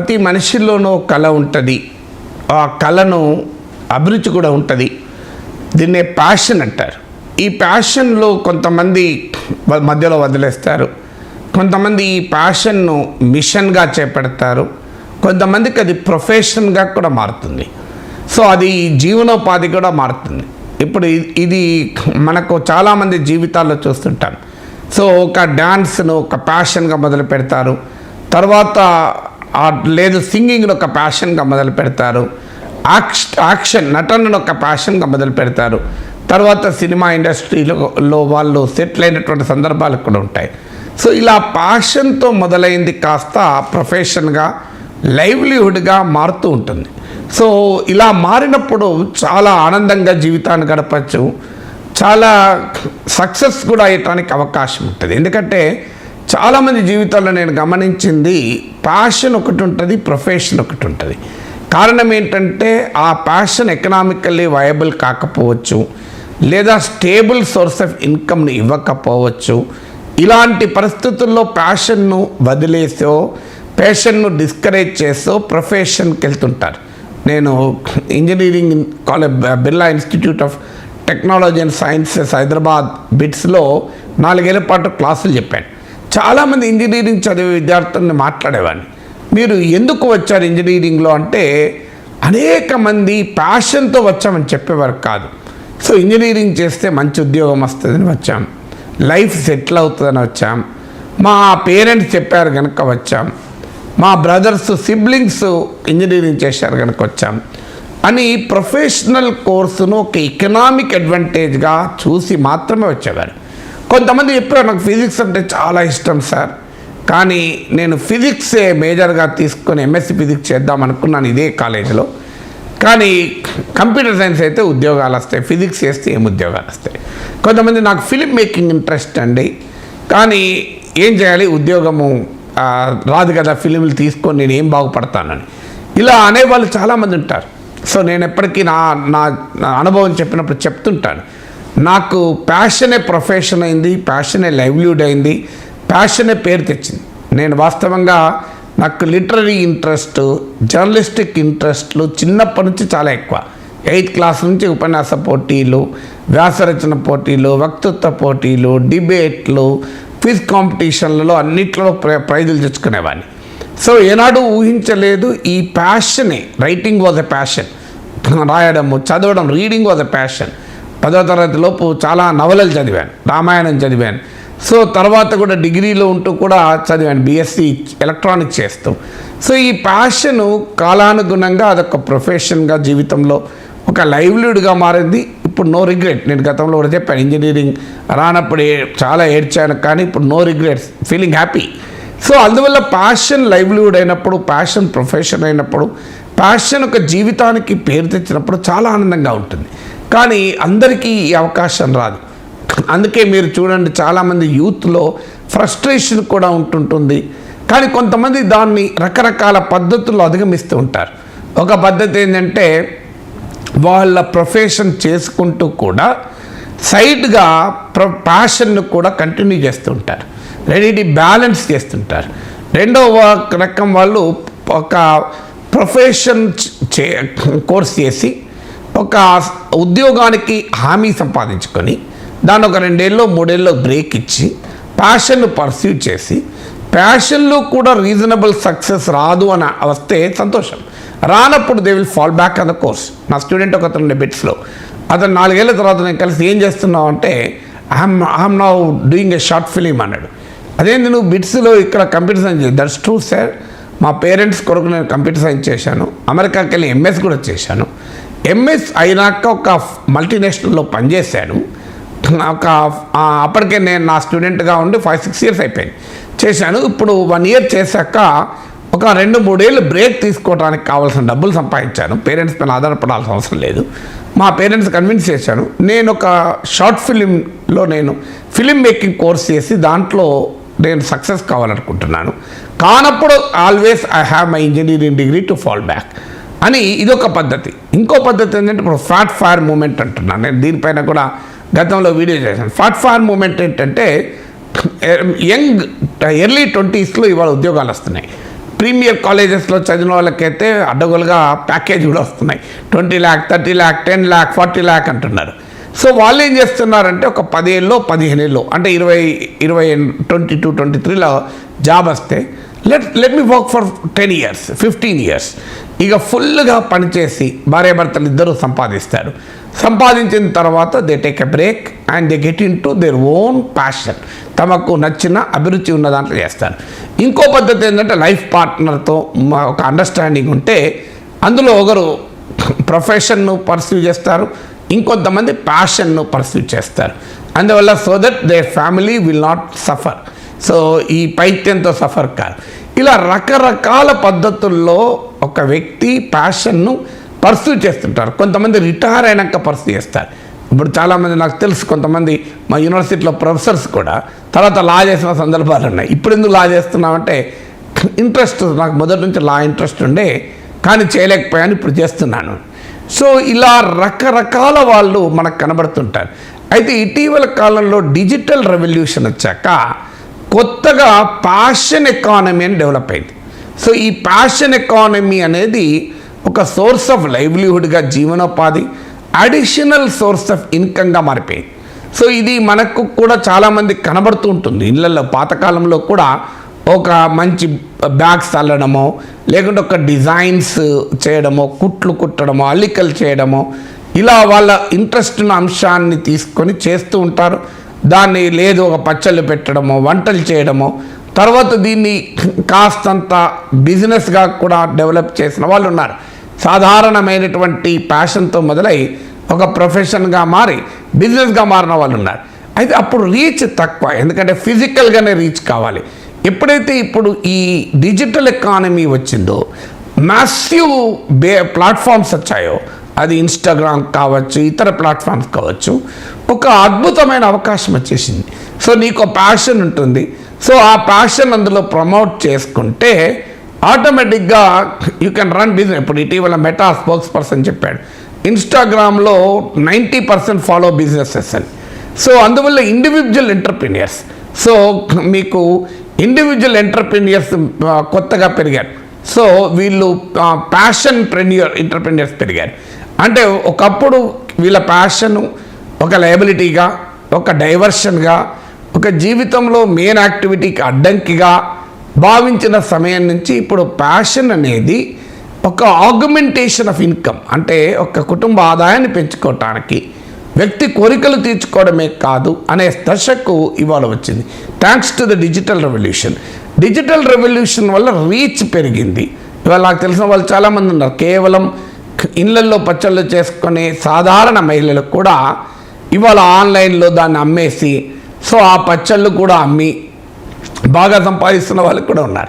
ప్రతి మనిషిలోనూ కళ ఉంటుంది. ఆ కళను అభిరుచి కూడా ఉంటుంది. దీన్నే ప్యాషన్ అంటారు. ఈ ప్యాషన్లో కొంతమంది మధ్యలో వదిలేస్తారు. కొంతమంది ఈ ప్యాషన్ను మిషన్గా చేపడతారు. కొంతమందికి అది ప్రొఫెషన్గా కూడా మారుతుంది. సో అది జీవనోపాధి కూడా మారుతుంది. ఇప్పుడు ఇది మనకు చాలామంది జీవితాల్లో చూస్తుంటాం. సో ఒక డ్యాన్స్ను ఒక ప్యాషన్గా మొదలు పెడతారు. తర్వాత లేదు సింగింగ్ని ఒక ప్యాషన్గా మొదలు పెడతారు. యాక్ష యాక్షన్ నటనను ఒక ప్యాషన్గా మొదలు పెడతారు. తర్వాత సినిమా ఇండస్ట్రీలో వాళ్ళు సెటిల్ అయినటువంటి సందర్భాలు కూడా ఉంటాయి. సో ఇలా ప్యాషన్తో మొదలైంది కాస్త ప్రొఫెషన్గా లైవ్లీహుడ్గా మారుతూ ఉంటుంది. సో ఇలా మారినప్పుడు చాలా ఆనందంగా జీవితాన్ని గడపచ్చు. చాలా సక్సెస్ కూడా అయ్యటానికి అవకాశం ఉంటుంది. ఎందుకంటే చాలామంది జీవితాల్లో నేను గమనించింది ప్యాషన్ ఒకటి ఉంటుంది ప్రొఫెషన్ ఒకటి ఉంటుంది. కారణం ఏంటంటే ఆ ప్యాషన్ ఎకనామికల్లీ వయబుల్ కాకపోవచ్చు లేదా స్టేబుల్ సోర్స్ ఆఫ్ ఇన్కమ్ని ఇవ్వకపోవచ్చు. ఇలాంటి పరిస్థితుల్లో ప్యాషన్ను వదిలేసో ప్యాషన్ను డిస్కరేజ్ చేసో ప్రొఫెషన్కి వెళ్తుంటారు నేను engineering college Birla institute of technology and sciences Hyderabad బిట్స్లో నాలుగేళ్ళ పాటు క్లాసులు చెప్పాను. చాలామంది ఇంజనీరింగ్ చదివే విద్యార్థులను మాట్లాడేవాడిని. మీరు ఎందుకు వచ్చారు ఇంజనీరింగ్లో అంటే అనేక మంది ప్యాషన్తో వచ్చామని చెప్పేవారు కాదు. సో ఇంజనీరింగ్ చేస్తే మంచి ఉద్యోగం వస్తుందని వచ్చాం. లైఫ్ సెటిల్ అవుతుందని వచ్చాం. మా పేరెంట్స్ చెప్పారు కనుక వచ్చాం. మా బ్రదర్స్ సిబ్లింగ్స్ ఇంజనీరింగ్ చేశారు కనుక వచ్చాం. అని ప్రొఫెషనల్ కోర్సును ఒక ఎకనామిక్ అడ్వాంటేజ్గా చూసి మాత్రమే వచ్చేవారు. కొంతమంది చెప్పారు నాకు ఫిజిక్స్ అంటే చాలా ఇష్టం సార్. కానీ నేను ఫిజిక్సే మేజర్గా తీసుకొని ఎంఎస్సి ఫిజిక్స్ చేద్దాం అనుకున్నాను ఇదే కాలేజీలో. కానీ కంప్యూటర్ సైన్స్ అయితే ఉద్యోగాలు వస్తాయి ఫిజిక్స్ చేస్తే ఏం ఉద్యోగాలు వస్తాయి. కొంతమంది నాకు ఫిలిం మేకింగ్ ఇంట్రెస్ట్ అండి. కానీ ఏం చేయాలి? ఉద్యోగము రాదు కదా ఫిలింలు తీసుకొని నేను ఏం బాగుపడతానని. ఇలా అనేవాళ్ళు చాలామంది ఉంటారు. సో నేను ఎప్పటికీ నా నా నా అనుభవం చెప్పినప్పుడు చెప్తుంటాను. నాకు ప్యాషనే ప్రొఫెషన్ అయింది ప్యాషనే లైవ్లీహుడ్ అయింది ప్యాషనే పేరు తెచ్చింది. నేను వాస్తవంగా నాకు లిటరరీ ఇంట్రెస్ట్ జర్నలిస్టిక్ ఇంట్రెస్ట్లు చిన్నప్పటి నుంచి చాలా ఎక్కువ. ఎయిత్ క్లాస్ నుంచి ఉపన్యాస పోటీలు వ్యాసరచన పోటీలు వక్తృత్వ పోటీలు డిబేట్లు క్విజ్ కాంపిటీషన్లలో అన్నిట్లో ప్ర ప్రైజులు తెచ్చుకునేవాడిని. సో ఏనాడు ఊహించలేదు ఈ ప్యాషనే రైటింగ్ వాజ్ ఎ ప్యాషన్ రాయడము చదవడం రీడింగ్ వాజ్ ఎ ప్యాషన్ పదో తరగతి లోపు చాలా నవలలు చదివాను రామాయణం చదివాను. సో తర్వాత కూడా డిగ్రీలో ఉంటూ కూడా చదివాను బీఎస్సీ ఎలక్ట్రానిక్స్ చేస్తూ. సో ఈ ప్యాషను కాలానుగుణంగా అదొక ప్రొఫెషన్గా జీవితంలో ఒక లైవ్లీడ్గా మారింది. ఇప్పుడు నో రిగ్రెట్ నేను గతంలో కూడా చెప్పాను ఇంజనీరింగ్ రానప్పుడు ఏ- చాలా ఏడ్చాను కానీ ఇప్పుడు no regrets feeling happy so అందువల్ల ప్యాషన్ లైవ్లీవుడ్ అయినప్పుడు ప్యాషన్ ప్రొఫెషన్ అయినప్పుడు ప్యాషన్ ఒక జీవితానికి పేరు తెచ్చినప్పుడు చాలా ఆనందంగా ఉంటుంది. కానీ అందరికీ ఈ అవకాశం రాదు. అందుకే మీరు చూడండి చాలామంది యూత్లో ఫ్రస్ట్రేషన్ కూడా ఉంటుంటుంది. కానీ కొంతమంది దాన్ని రకరకాల పద్ధతుల్లో అధిగమిస్తూ ఉంటారు. ఒక పద్ధతి ఏంటంటే వాళ్ళ ప్రొఫెషన్ చేసుకుంటూ కూడా సైడ్గా ప్ర ప్యాషన్ను కూడా కంటిన్యూ చేస్తుంటారు రెండింటి బ్యాలెన్స్ చేస్తుంటారు. రెండవ రకం వాళ్ళు ఒక ప్రొఫెషన్ చే కోర్స్ చేసి ఒక ఉద్యోగానికి హామీ సంపాదించుకొని దాన్ని ఒక రెండేళ్ళు మూడేళ్ళు బ్రేక్ ఇచ్చి ప్యాషన్ను పర్సీవ్ చేసి ప్యాషన్లో కూడా రీజనబుల్ సక్సెస్ రాదు అని వస్తే సంతోషం. రానప్పుడు they will fall back on the course నా స్టూడెంట్ ఒక అతను బిట్స్లో అతను నాలుగేళ్ళ తర్వాత నేను కలిసి ఏం చేస్తున్నావు అంటే I'm I'm now doing a short film అన్నాడు. అదేంటి నువ్వు బిట్స్లో ఇక్కడ computer science that's true sir మా పేరెంట్స్ కొరకు నేను కంప్యూటర్ సైన్స్ చేశాను. అమెరికాకి వెళ్ళి ఎంఎస్ కూడా చేశాను. ఎంఎస్ అయినాక ఒక మల్టీనేషనల్లో పనిచేశాను. ఒక అప్పటికే నేను నా స్టూడెంట్గా ఉండి ఫైవ్ సిక్స్ ఇయర్స్ అయిపోయింది. చేశాను. ఇప్పుడు వన్ ఇయర్ చేశాక ఒక రెండు మూడేళ్ళు బ్రేక్ తీసుకోవడానికి కావాల్సిన డబ్బులు సంపాదించాను. పేరెంట్స్ పైన ఆధారపడాల్సిన అవసరం లేదు. మా పేరెంట్స్ కన్విన్స్ చేశాను నేను ఒక షార్ట్ ఫిలింలో నేను ఫిలిం మేకింగ్ కోర్స్ చేసి దాంట్లో నేను సక్సెస్ కావాలనుకుంటున్నాను. కానప్పుడు always I have my engineering degree to fall back అని ఇదొక పద్ధతి. ఇంకో పద్ధతి ఏంటంటే ఇప్పుడు ఫ్యాట్ ఫైర్ మూమెంట్ అంటున్నాను నేను దీనిపైన కూడా గతంలో వీడియో చేశాను. ఫాట్ ఫైర్ మూమెంట్ ఏంటంటే యంగ్ ఎర్లీ ట్వంటీస్లో ఇవాళ ఉద్యోగాలు వస్తున్నాయి. ప్రీమియర్ కాలేజెస్లో చదివిన వాళ్ళకైతే అడ్డగోలుగా ప్యాకేజ్ కూడా వస్తున్నాయి. Twenty lakh thirty lakh ten lakh forty lakh అంటున్నారు. సో వాళ్ళు ఏం చేస్తున్నారంటే ఒక పదిహేనులో పదిహేను ఏళ్ళు అంటే ఇరవై ఇరవై ట్వంటీ టూ ట్వంటీ త్రీలో జాబ్ వస్తే let let me work for ten years fifteen years. ఇక ఫుల్గా పనిచేసి భార్యాభర్తలు ఇద్దరు సంపాదిస్తారు. సంపాదించిన తర్వాత they take a break and they get into their own passion తమకు నచ్చిన అభిరుచి ఉన్న దాంట్లో చేస్తారు. ఇంకో పద్ధతి ఏంటంటే లైఫ్ పార్ట్నర్తో ఒక అండర్స్టాండింగ్ ఉంటే అందులో ఒకరు ప్రొఫెషన్ను పర్సూ చేస్తారు ఇంకొంతమంది ప్యాషన్ను పర్సూ చేస్తారు. అందువల్ల so that they family will not suffer so ఈ పైత్యంతో సఫర్ కాదు. ఇలా రకరకాల పద్ధతుల్లో ఒక వ్యక్తి ప్యాషన్ను పర్సూ చేస్తుంటారు. కొంతమంది రిటైర్ అయినాక పర్సూ చేస్తారు. ఇప్పుడు చాలామంది నాకు తెలుసు కొంతమంది మా యూనివర్సిటీలో ప్రొఫెసర్స్ కూడా. తర్వాత లా చేసిన సందర్భాలు ఉన్నాయి. ఇప్పుడు ఎందుకు లా చేస్తున్నామంటే ఇంట్రెస్ట్ నాకు మొదటి నుంచి లా ఇంట్రెస్ట్ ఉండే కానీ చేయలేకపోయాను ఇప్పుడు చేస్తున్నాను. సో ఇలా రకరకాల వాళ్ళు మనకు కనబడుతుంటారు. అయితే ఇటీవల కాలంలో డిజిటల్ రెవల్యూషన్ వచ్చాక కొత్తగా ప్యాషన్ ఎకానమీ అని డెవలప్ అయింది. సో ఈ ప్యాషన్ ఎకానమీ అనేది ఒక సోర్స్ ఆఫ్ లైవ్లీహుడ్గా జీవనోపాధి అడిషనల్ సోర్స్ ఆఫ్ ఇన్కమ్గా మారిపోయింది. సో ఇది మనకు కూడా చాలామంది కనబడుతూ ఉంటుంది. ఇళ్ళల్లో పాతకాలంలో కూడా ఒక మంచి బ్యాగ్స్ అల్లడమో లేకుంటే ఒక డిజైన్స్ చేయడమో కుట్లు కుట్టడమో అల్లికలు చేయడమో ఇలా వాళ్ళ ఇంట్రెస్ట్ ఉన్న అంశాన్ని తీసుకొని చేస్తూ ఉంటారు. దాన్ని లేదు ఒక పచ్చళ్ళు పెట్టడమో వంటలు చేయడము తర్వాత దీన్ని కాస్తంత బిజినెస్గా కూడా డెవలప్ చేసిన వాళ్ళు ఉన్నారు. సాధారణమైనటువంటి ప్యాషన్తో మొదలై ఒక ప్రొఫెషన్గా మారి బిజినెస్గా మారిన వాళ్ళు ఉన్నారు. అయితే అప్పుడు రీచ్ తక్కువ ఎందుకంటే ఫిజికల్గానే రీచ్ కావాలి. ఎప్పుడైతే ఇప్పుడు ఈ డిజిటల్ ఎకానమీ వచ్చిందో మ్యాసివ్ బే ప్లాట్ఫామ్స్ వచ్చాయో అది ఇన్స్టాగ్రామ్ కావచ్చు ఇతర ప్లాట్ఫామ్స్ కావచ్చు ఒక అద్భుతమైన అవకాశం వచ్చేసింది. సో నీకు ప్యాషన్ ఉంటుంది. సో ఆ ప్యాషన్ అందులో ప్రమోట్ చేసుకుంటే ఆటోమేటిక్గా యూ కెన్ రన్ బిజినెస్ ఇప్పుడు ఇటీవల మెటా స్పోక్స్ పర్సన్ చెప్పాడు ఇన్స్టాగ్రామ్లో నైంటీ పర్సెంట్ ఫాలో బిజినెసెస్ అని. సో అందువల్ల ఇండివిజువల్ ఎంటర్ప్రీనియర్స్ సో మీకు ఇండివిజువల్ ఎంటర్ప్రీనియర్స్ కొత్తగా పెరిగారు. సో వీళ్ళు ప్యాషన్ ప్రెన్యూర్ ఎంటర్ప్రీనియర్స్ పెరిగారు. అంటే ఒకప్పుడు వీళ్ళ ప్యాషన్ ఒక లయబిలిటీగా ఒక డైవర్షన్గా ఒక జీవితంలో మెయిన్ యాక్టివిటీకి అడ్డంకిగా భావించిన సమయం నుంచి ఇప్పుడు ప్యాషన్ అనేది ఒక ఆగ్మెంటేషన్ ఆఫ్ ఇన్కమ్ అంటే ఒక కుటుంబ ఆదాయాన్ని పెంచుకోవటానికి వ్యక్తి కోరికలు తీర్చుకోవడమే కాదు అనే దశకు ఇవాళ వచ్చింది. Thanks to the digital revolution digital revolution వల్ల రీచ్ పెరిగింది. ఇవాళ నాకు తెలిసిన వాళ్ళు చాలామంది ఉన్నారు. కేవలం ఇళ్ళల్లో పచ్చళ్ళు చేసుకునే సాధారణ మహిళలు కూడా ఇవాళ ఆన్లైన్లో దాన్ని అమ్మేసి సో ఆ పచ్చళ్ళు కూడా అమ్మి బాగా సంపాదిస్తున్న వాళ్ళు కూడా ఉన్నారు.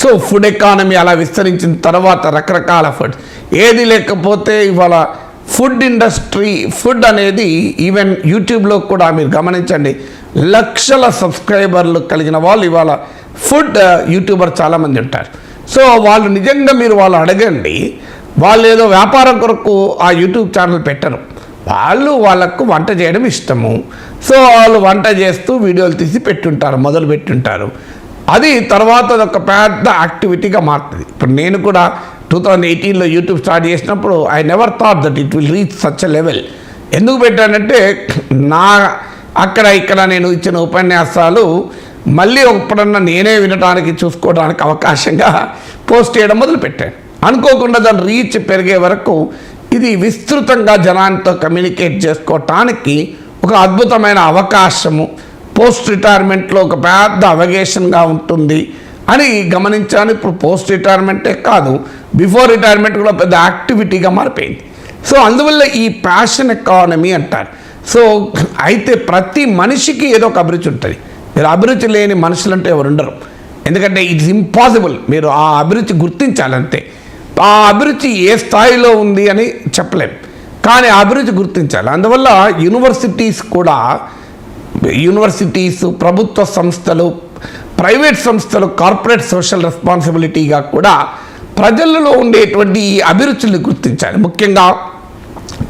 సో ఫుడ్ ఎకానమీ అలా విస్తరించిన తర్వాత రకరకాల ఫుడ్. ఏది లేకపోతే ఇవాళ ఫుడ్ ఇండస్ట్రీ ఫుడ్ అనేది ఈవెన్ యూట్యూబ్లో కూడా మీరు గమనించండి. లక్షల సబ్స్క్రైబర్లు కలిగిన వాళ్ళు ఇవాళ ఫుడ్ యూట్యూబర్ చాలామంది ఉంటారు. సో వాళ్ళు నిజంగా మీరు వాళ్ళు అడగండి వాళ్ళు ఏదో వ్యాపారం కొరకు ఆ యూట్యూబ్ ఛానల్ పెట్టరు. వాళ్ళు వాళ్ళకు వంట చేయడం ఇష్టము. సో వాళ్ళు వంట చేస్తూ వీడియోలు తీసి పెట్టుంటారు మొదలు పెట్టుంటారు. అది తర్వాత ఒక పెద్ద యాక్టివిటీగా మారుతుంది. ఇప్పుడు నేను కూడా టూ థౌజండ్ ఎయిటీన్లో యూట్యూబ్ స్టార్ట్ చేసినప్పుడు I never thought that it will reach such a level ఎందుకు పెట్టానంటే నా అక్కడ ఇక్కడ నేను ఇచ్చిన ఉపన్యాసాలు మళ్ళీ ఎప్పుడన్నా నేనే వినడానికి చూసుకోవడానికి అవకాశంగా పోస్ట్ చేయడం మొదలుపెట్టాను. అనుకోకుండా దాని రీచ్ పెరిగే వరకు ఇది విస్తృతంగా జనాలతో కమ్యూనికేట్ చేసుకోవటానికి ఒక అద్భుతమైన అవకాశము. పోస్ట్ రిటైర్మెంట్లో ఒక పెద్ద అవగేషన్గా ఉంటుంది అని గమనించాను. ఇప్పుడు పోస్ట్ రిటైర్మెంటే కాదు బిఫోర్ రిటైర్మెంట్ కూడా పెద్ద యాక్టివిటీగా మారిపోయింది. సో అందువల్ల ఈ ప్యాషన్ ఎకానమీ అంటారు. సో అయితే ప్రతి మనిషికి ఏదో ఒక అభిరుచి ఉంటుంది. మీరు అభిరుచి లేని మనుషులంటే ఎవరు ఉండరు ఎందుకంటే ఇట్స్ ఇంపాసిబుల్ మీరు ఆ అభిరుచి గుర్తించాలంతే. ఆ అభిరుచి ఏ స్థాయిలో ఉంది అని చెప్పలేం. కానీ అభిరుచి గుర్తించాలి. అందువల్ల యూనివర్సిటీస్ కూడా యూనివర్సిటీస్ ప్రభుత్వ సంస్థలు ప్రైవేట్ సంస్థలు కార్పొరేట్ సోషల్ రెస్పాన్సిబిలిటీగా కూడా ప్రజలలో ఉండేటువంటి ఈ అభిరుచుల్ని గుర్తించాలి. ముఖ్యంగా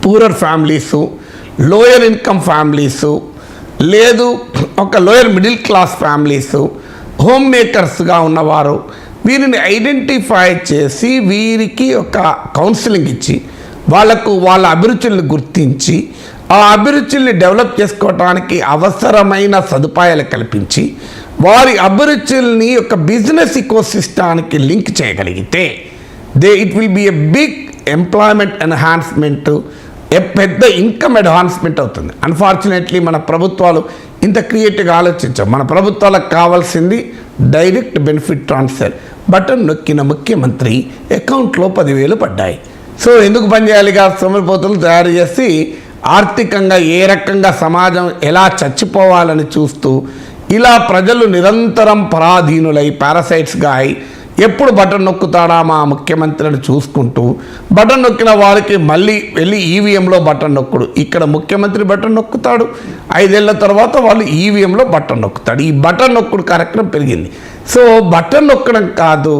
poorer families lower income families లేదు ఒక lower middle class families home మేకర్స్గా ఉన్నవారు వీరిని ఐడెంటిఫై చేసి వీరికి ఒక కౌన్సిలింగ్ ఇచ్చి వాళ్ళకు వాళ్ళ అభిరుచుల్ని గుర్తించి ఆ అభిరుచుల్ని డెవలప్ చేసుకోవడానికి అవసరమైన సదుపాయాలు కల్పించి వారి అభిరుచుల్ని ఒక బిజినెస్ ఇకోసిస్టానికి లింక్ చేయగలిగితే they it will be a big employment enhancement పెద్ద ఇన్కమ్ అడ్వాన్స్మెంట్ అవుతుంది. అన్ఫార్చునేట్లీ మన ప్రభుత్వాలు ఇంత క్రియేటివ్గా ఆలోచించాం మన ప్రభుత్వాలకు కావాల్సింది డైరెక్ట్ బెనిఫిట్ ట్రాన్స్ఫర్. బటన్ నొక్కిన ముఖ్యమంత్రి అకౌంట్లో పదివేలు పడ్డాయి. సో ఎందుకు పనిచేయాలిగా సోమరిపోతులు తయారు చేసి ఆర్థికంగా ఏ రకంగా సమాజం ఎలా చచ్చిపోవాలని చూస్తూ ఇలా ప్రజలు నిరంతరం పరాధీనులై పారాసైట్స్గా అయి ఎప్పుడు బటన్ నొక్కుతాడా మా ముఖ్యమంత్రిని చూసుకుంటూ? బటన్ నొక్కిన వారికి మళ్ళీ వెళ్ళి ఈవీఎంలో బటన్ నొక్కుడు. ఇక్కడ ముఖ్యమంత్రి బటన్ నొక్కుతాడు. ఐదేళ్ళ తర్వాత వాళ్ళు ఈవీఎంలో బటన్ నొక్కుతాడు. ఈ బటన్ నొక్కుడు కార్యక్రమం పెరిగింది. సో బటన్ నొక్కడం కాదు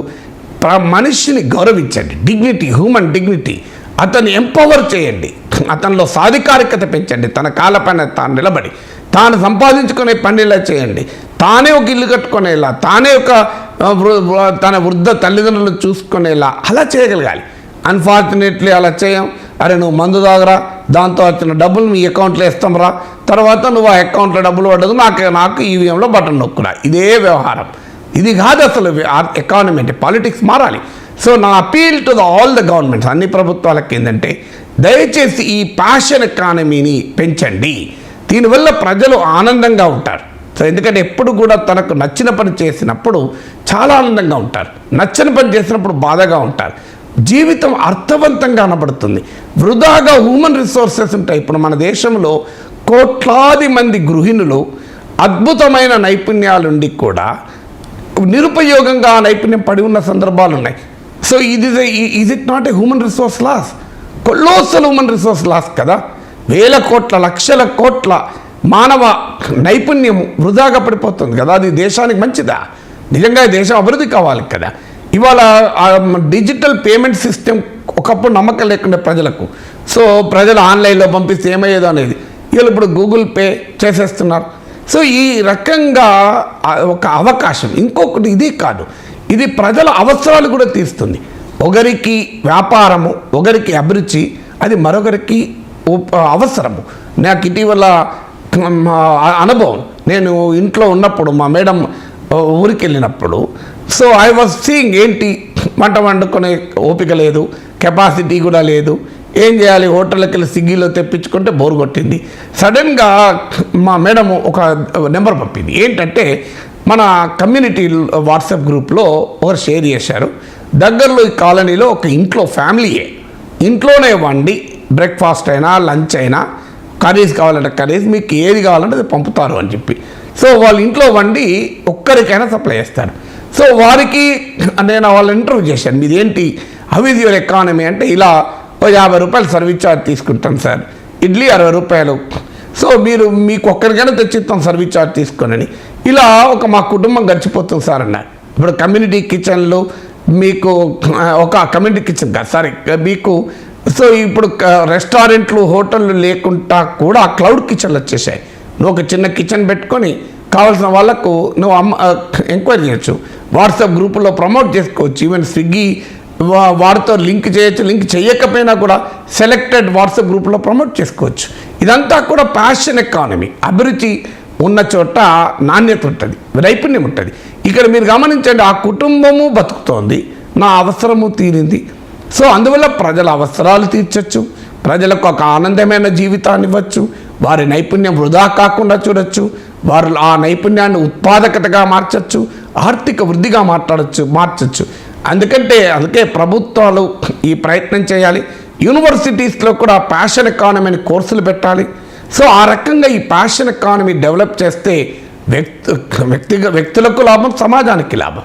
మనిషిని గౌరవించండి. డిగ్నిటీ హ్యూమన్ డిగ్నిటీ అతన్ని ఎంపవర్ చేయండి. అతనిలో సాధికారికత పెంచండి. తన కాళ్ళపైన తాను నిలబడి తాను సంపాదించుకునే పనిలా చేయండి. తానే ఒక ఇల్లు కట్టుకునేలా తానే ఒక వృ- తన వృద్ధ తల్లిదండ్రులను చూసుకునేలా అలా చేయగలగాలి. అన్ఫార్చునేట్లీ అలా చేయం. అరే నువ్వు మందు తాగరా దాంతో వచ్చిన డబ్బులు మీ అకౌంట్లో ఇస్తాంరా. తర్వాత నువ్వు ఆ అకౌంట్లో డబ్బులు పడ్డదు నాకు నాకు ఈవీఎంలో బటన్ నొక్కురా. ఇదే వ్యవహారం. ఇది కాదు అసలు ఎకానమీ అంటే పాలిటిక్స్ మారాలి. సో నా appeal to the all the governments అన్ని ప్రభుత్వాలకు ఏంటంటే దయచేసి ఈ ప్యాషన్ ఎకానమీని పెంచండి. దీనివల్ల ప్రజలు ఆనందంగా ఉంటారు. సో ఎందుకంటే ఎప్పుడు కూడా తనకు నచ్చిన పని చేసినప్పుడు చాలా ఆనందంగా ఉంటారు. నచ్చని పని చేసినప్పుడు బాధగా ఉంటారు. జీవితం అర్థవంతంగా కనబడుతుంది వృధాగా హ్యూమన్ రిసోర్సెస్ ఉంటాయి. ఇప్పుడు మన దేశంలో కోట్లాది మంది గృహిణులు అద్భుతమైన నైపుణ్యాలుండి కూడా నిరుపయోగంగా ఆ నైపుణ్యం పడి ఉన్న సందర్భాలు ఉన్నాయి. సో ఇది is it not a human resource loss colossal human resource loss కదా. వేల కోట్ల లక్షల కోట్ల మానవ నైపుణ్యం వృధాగా పడిపోతుంది కదా అది దేశానికి మంచిదా? నిజంగా దేశం అభివృద్ధి కావాలి కదా. ఇవాళ డిజిటల్ పేమెంట్ సిస్టమ్ ఒకప్పుడు నమ్మకం లేకుండా ప్రజలకు. సో ప్రజలు ఆన్లైన్లో పంపిస్తే ఏమయ్యేదో అనేది. వీళ్ళు ఇప్పుడు గూగుల్ పే చేసేస్తున్నారు. సో ఈ రకంగా ఒక అవకాశం. ఇంకొకటి ఇది కాదు. ఇది ప్రజల అవసరాలు కూడా తీస్తుంది. ఒకరికి వ్యాపారము ఒకరికి అభిరుచి అది మరొకరికి అవసరము. నాకు ఇటీవల అనుభవం. నేను ఇంట్లో ఉన్నప్పుడు మా మేడం ఊరికి వెళ్ళినప్పుడు సో ఐ వాజ్ సీయింగ్ ఏంటి వంట వండుకునే ఓపిక లేదు కెపాసిటీ కూడా లేదు ఏం చేయాలి హోటల్కి వెళ్ళి స్విగ్గీలో తెప్పించుకుంటే బోర్ కొట్టింది. సడన్గా మా మేడం ఒక నెంబర్ పంపింది. ఏంటంటే మన కమ్యూనిటీ వాట్సాప్ గ్రూప్లో ఒకరు షేర్ చేశారు. దగ్గరలో ఈ కాలనీలో ఒక ఇంట్లో ఫ్యామిలీయే. ఇంట్లోనే వండి బ్రేక్ఫాస్ట్ అయినా లంచ్ అయినా కర్రీస్ కావాలంటే కర్రీస్ మీకు ఏది కావాలంటే అది పంపుతారు అని చెప్పి. సో వాళ్ళ ఇంట్లో వండి ఒక్కరికైనా సప్లై చేస్తారు. సో వారికి నేను వాళ్ళని ఇంటర్వ్యూ చేశాను. మీది ఏంటి హౌ యువర్ ఎకానమీ అంటే ఇలా ఓ యాభై రూపాయలు సర్వీస్ ఛార్జ్ తీసుకుంటాం సార్. ఇడ్లీ అరవై రూపాయలు. సో మీరు మీకు ఒక్కరికైనా తెచ్చిస్తాం సర్వీస్ ఛార్జ్ తీసుకొనని. ఇలా ఒక మా కుటుంబం గడిచిపోతుంది సార్ అన్నారు ఇప్పుడు కమ్యూనిటీ కిచెన్లు మీకు ఒక కమ్యూనిటీ కిచెన్ కాదు. సారీ మీకు సో ఇప్పుడు రెస్టారెంట్లు హోటళ్ళు లేకుండా కూడా క్లౌడ్ కిచెన్లు వచ్చేసాయి. నువ్వు ఒక చిన్న కిచెన్ పెట్టుకొని కావాల్సిన వాళ్ళకు నువ్వు అమ్మ ఎంక్వైరీ చేయొచ్చు. వాట్సాప్ గ్రూపుల్లో ప్రమోట్ చేసుకోవచ్చు. ఈవెన్ స్విగ్గీ వా- వారితో లింక్ చేయొచ్చు లింక్ చేయకపోయినా కూడా సెలెక్టెడ్ వాట్సాప్ గ్రూప్లో ప్రమోట్ చేసుకోవచ్చు. ఇదంతా కూడా ప్యాషన్ ఎకానమీ. అభిరుచి ఉన్న చోట నాణ్యత ఉంటుంది నైపుణ్యం ఉంటుంది. ఇక్కడ మీరు గమనించండి ఆ కుటుంబము బతుకుతోంది. నా అవసరము తీరింది. సో అందువల్ల ప్రజల అవసరాలు తీర్చచ్చు ప్రజలకు ఒక ఆనందమైన జీవితాన్ని ఇవ్వచ్చు వారి నైపుణ్యం వృధా కాకుండా చూడొచ్చు వారు ఆ నైపుణ్యాన్ని ఉత్పాదకతగా మార్చచ్చు ఆర్థిక వృద్ధిగా మాట్లాడచ్చు మార్చచ్చు. అందుకంటే అందుకే ప్రభుత్వాలు ఈ ప్రయత్నం చేయాలి. యూనివర్సిటీస్లో కూడా ప్యాషన్ ఎకానమీ కోర్సులు పెట్టాలి. సో ఆ రకంగా ఈ ప్యాషన్ ఎకానమీ డెవలప్ చేస్తే వ్యక్తి వ్యక్తిగ వ్యక్తులకు లాభం సమాజానికి లాభం.